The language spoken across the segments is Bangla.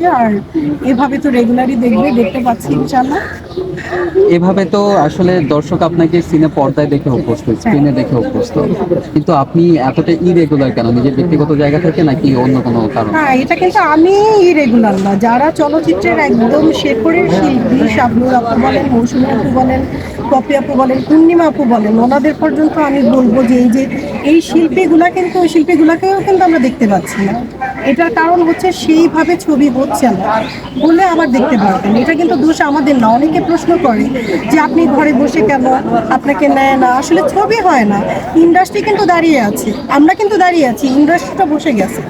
হচ্ছে আর এভাবে তো রেগুলারই দেখবে দেখতে পাচ্ছি ইনশাল্লাহ এভাবে তো আসলে দর্শক আপনাকে সিনে পর্দায় দেখে অভ্যস্ত স্ক্রিনে দেখে অভ্যস্ত। কিন্তু আপনি এতটা ইরেগুলার কেন? নিজের ব্যক্তিগত জায়গা থেকে নাকি অন্য কোনো কারণ? হ্যাঁ এটা কিন্তু আমি ইরেগুলার না। যারা চলচ্চিত্রের একদম শেখরের শিল্পী শাবনুর আপু বলেন মৌসুমী আপু বলেন পপি আপু বলেন পূর্ণিমা আপু বলেন ওনাদের পর্যন্ত আমি বলব যে এই যে এই শিল্পীগুলা কিন্তু ওই শিল্পীগুলাকেও কিন্তু আমরা দেখতে পাচ্ছি না। এটার কারণ হচ্ছে সেইভাবে ছবি হচ্ছে না বলে আবার দেখতে পারবেন। এটা কিন্তু দোষ আমাদের না। অনেকে প্রশ্ন করে যে আপনি ঘরে বসে কেন আপনাকে নেয় না? আসলে ছবি হয় না। ইন্ডাস্ট্রি কিন্তু দাঁড়িয়ে আছে। আমরা কিন্তু দাঁড়িয়ে আছি। ইন্ডাস্ট্রিটা বসে গেছে।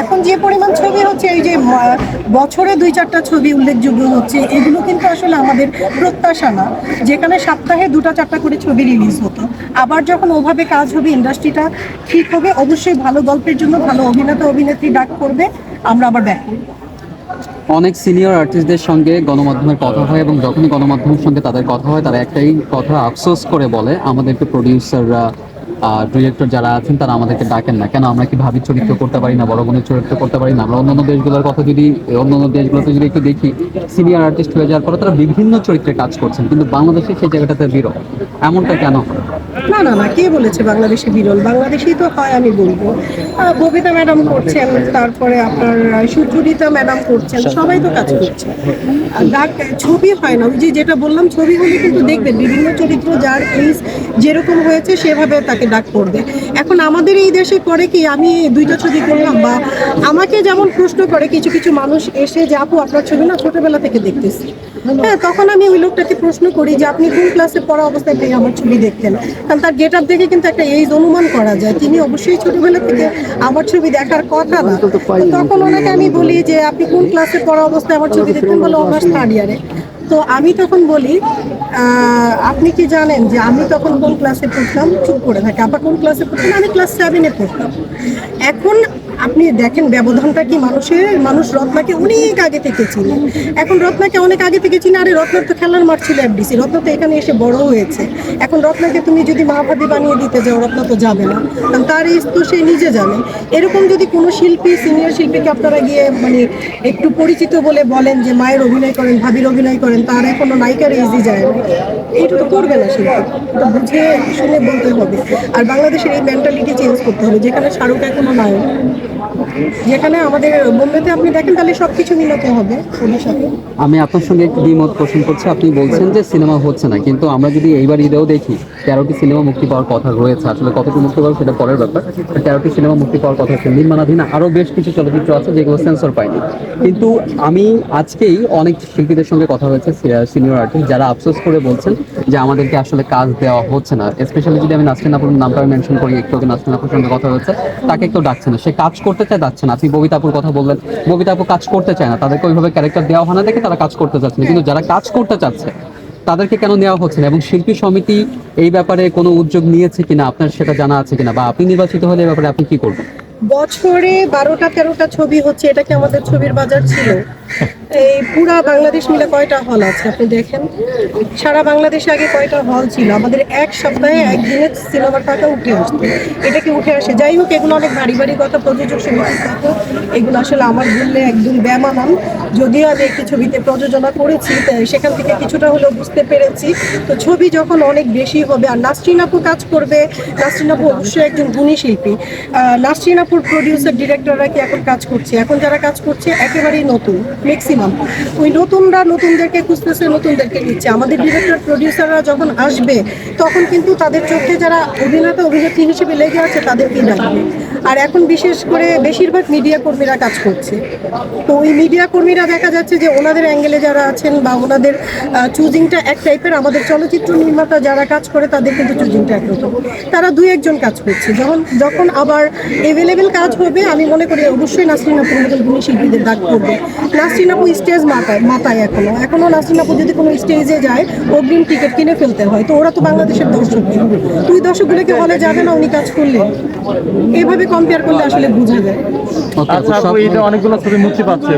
এখন যে পরিমাণ ছবি হচ্ছে, এই যে বছরে দুই চারটা ছবি উল্লেখযোগ্য হচ্ছে, এগুলো কিন্তু আসলে আমাদের প্রত্যাশা না। যেখানে সপ্তাহে দুটো চারটা করে ছবি রিলিজ হতো। আবার যখন ওভাবে কাজ হবে, ইন্ডাস্ট্রিটা ঠিক হবে, অবশ্যই ভালো গল্পের জন্য, ভালো অভিনেতা, অভিনেত্রী, ডাক করবে, আমরা আবার ব্যাক করব। অনেক সিনিয়র আর্টিস্টদের সঙ্গে গণমাধ্যমের কথা হয় এবং যখনই গণমাধ্যমের সঙ্গে তাদের কথা হয়, তারা একটাই কথা আফসোস করে বলে, আমাদেরকে প্রডিউসাররা ডিরেক্টর যারা আছেন, তারা আমাদেরকে ডাকেন না। কেন, আমরা কি ভাবি চরিত্র করতে পারি না, বড় বোনের চরিত্র করতে পারি না? আমরা অন্যান্য দেশগুলোর কথা যদি, অন্যান্য দেশগুলোতে যদি একটু দেখি সিনিয়র আর্টিস্ট হয়ে যাওয়ার পরে তারা বিভিন্ন চরিত্রে কাজ করছেন, কিন্তু বাংলাদেশে সেই জায়গাটাতে বিরল এমনটা কেন হয়? না না না, কে বলেছে বাংলাদেশে বিরল? বাংলাদেশেই তো হয়, আমি বলব। ববিতা ম্যাডাম করছেন, তারপরে আপনার সুচরিতা ম্যাডাম করছেন, সবাই তো কাজ করছে। ছবি হয় না যে যেটা বললাম ছবি হলে কিন্তু দেখবেন, বিভিন্ন চরিত্র যার এইজ যেরকম হয়েছে, সেভাবে তাকে ডাক করবে এখন আমাদের এই দেশে করে কি, আমি দুইটা ছবি করলাম, বা আমাকে যেমন প্রশ্ন করে, কিছু কিছু মানুষ এসে যে, আপু, আপনার ছবি না ছোটবেলা থেকে দেখতেছি। হ্যাঁ তখন আমি ওই লোকটাকে প্রশ্ন করি যে, আপনি কোন ক্লাসে পড়া অবস্থায় থেকে আমার ছবি দেখতেন? কারণ তার গেট আপ দেখে কিন্তু একটা এইজ অনুমান করা যায়। তিনি অবশ্যই ছোটবেলা থেকে আমার ছবি দেখার কথা না। তখন ওনাকে আমি বলি যে, আপনি কোন ক্লাসে পড়া অবস্থায় আমার ছবি দেখতেন? বলে অনার্স থার্ড ইয়ারে তো আমি তখন বলি আপনি কি জানেন যে আমি তখন কোন ক্লাসে পড়তাম? চুপ করে থাকি। আবার কোন ক্লাসে পড়তাম আমি ক্লাস সেভেনে পড়তাম। এখন আপনি দেখেন ব্যবধানটা কি? মানুষের, মানুষ রত্নাকে অনেক আগে থেকে চিনে। এখন রত্নাকে অনেক আগে থেকে চিনে, আরে রত্নার তো খেলার মাঠ ছিল এফডিসি। রত্ন তো এখানে এসে বড় হয়েছে। এখন রত্নাকে তুমি যদি মাহাভাদি বানিয়ে দিতে যাও, রত্ন তো যাবে না। কারণ তার এজ তো সে নিজে জানে। এরকম যদি কোনো শিল্পী সিনিয়র শিল্পীকে আপনারা গিয়ে মানে একটু পরিচিত বলে বলেন যে, মায়ের অভিনয় করেন, ভাবির অভিনয় করেন, তার এখনও নায়িকার এজই যায় না এইটা তো করবে না শিল্পী এটা বুঝে, শুনে বলতে হবে। আর বাংলাদেশের এই মেন্টালিটি চেঞ্জ করতে হবে, যেখানে শাহরুখ এখনও নায়ক যেখানে আমাদের বোম্বেতে আপনি দেখেন তাহলে সব কিছু মিলাতে হবে আমি আপনার সঙ্গে একটু দ্বিমত পোষণ করছি। আপনি বলছেন যে সিনেমা হচ্ছে না, কিন্তু আমরা যদি এইবার ঈদেও দেখি, তেরোটি সিনেমা মুক্তি পাওয়ার কথা রয়েছে। আসলে কতটি মুক্তি পাওয়ার সেটা পরের ব্যাপার। তেরোটি সিনেমা মুক্তি পাওয়ার কথা আছে নির্মাণাধীন। আরও বেশ কিছু চলচ্চিত্র আছে যেগুলো সেন্সর পায়নি। কিন্তু আমি আজকেই অনেক শিল্পীদের সঙ্গে কথা হয়েছে সিনিয়র আর্টিস্ট যারা আফসোস করে বলছেন যে আমাদেরকে আসলে কাজ দেওয়া হচ্ছে না। স্পেশালি যদি আমি নাসরিন আপুর নামটা মেনশন করি, একটু নাসরিন আপুর সঙ্গে কথা হচ্ছে তাকে কেউ ডাকছে না। সে কাজ করতে চায় যাচ্ছে না আপনি ববিতাপুর কথা বললেন। ববিতাপুর কাজ করতে চায় না। তাদেরকে ওইভাবে ক্যারেক্টার দেওয়া হয় না দেখে তারা কাজ করতে চাচ্ছে না। কিন্তু যারা কাজ করতে চাচ্ছে, তাদেরকে কেন নেওয়া হচ্ছে না? এবং শিল্পী সমিতি এই ব্যাপারে কোনো উদ্যোগ নিয়েছে কিনা? আপনার সেটা জানা আছে কিনা? বা আপনি নির্বাচিত হলে এই ব্যাপারে আপনি কি করবেন? বছরে বারোটা তেরোটা ছবি হচ্ছে, এটা কি আমাদের ছবির বাজার ছিল? এই পুরা বাংলাদেশ মিলে কয়টা হল আছে আপনি দেখেন? সারা বাংলাদেশে আগে কয়টা হল ছিল? আমাদের এক সপ্তাহে একদিনে সিনেমার টাকা উঠে আসতো। এটা কি উঠে আসে? যাই হোক, এগুলো অনেক ভারী ভারী কথা, প্রযোজক সমিতির কথা। এগুলো আসলে আমার বললে একদম ব্যামানান যদিও আমি একটি ছবিতে প্রযোজনা করেছি সেখান থেকে কিছুটা হলেও বুঝতে পেরেছি। তো ছবি যখন অনেক বেশি হবে, আর নাসরিন আপু কাজ করবে, নাসরিন আপু অবশ্যই একজন গুণী শিল্পী। নাসরিন আপুর প্রডিউসার ডিরেক্টররা কি এখন কাজ করছে? এখন যারা কাজ করছে, একেবারেই নতুন ম্যাক্সিমাম ওই নতুনরা নতুনদেরকে খুঁজতেছে, নতুনদেরকে নিচ্ছে। আমাদের ডিরেক্টর প্রডিউসাররা যখন আসবে, তখন কিন্তু তাদের চোখে যারা অভিনেতা, অভিনেত্রী হিসেবে লেগে আছে, তাদেরকেই ডাকবে আর এখন বিশেষ করে বেশিরভাগ মিডিয়া কর্মীরা কাজ করছে। তো ওই মিডিয়া কর্মীরা দেখা যাচ্ছে যে ওনাদের অ্যাঙ্গেলে যারা আছেন বা ওনাদের চুজিংটা এক টাইপের আমাদের চলচ্চিত্র নির্মাতা যারা কাজ করে, তাদের কিন্তু চুজিংটা একরকম। তারা দুই একজন কাজ করছে। যখন যখন আবার এভেলেবেল কাজ হবে আমি মনে করি অবশ্যই নাসরিন আপুর মতো গুণী শিল্পীদের ডাক করবে নাসরিন আপু স্টেজ মাথায় মাথায় এখনও। এখনও নাসরিন আপু যদি কোনো স্টেজে যায়, অগ্রিম টিকিট কিনে ফেলতে হয়। তো ওরা তো বাংলাদেশের দর্শক তুই দর্শকগুলোকে হলে যাবে না, উনি কাজ করলে? এভাবে কম্পেয়ার করলে আসলে বোঝা যায়। আচ্ছা অনেকগুলো ছবি মুক্তি পাচ্ছে।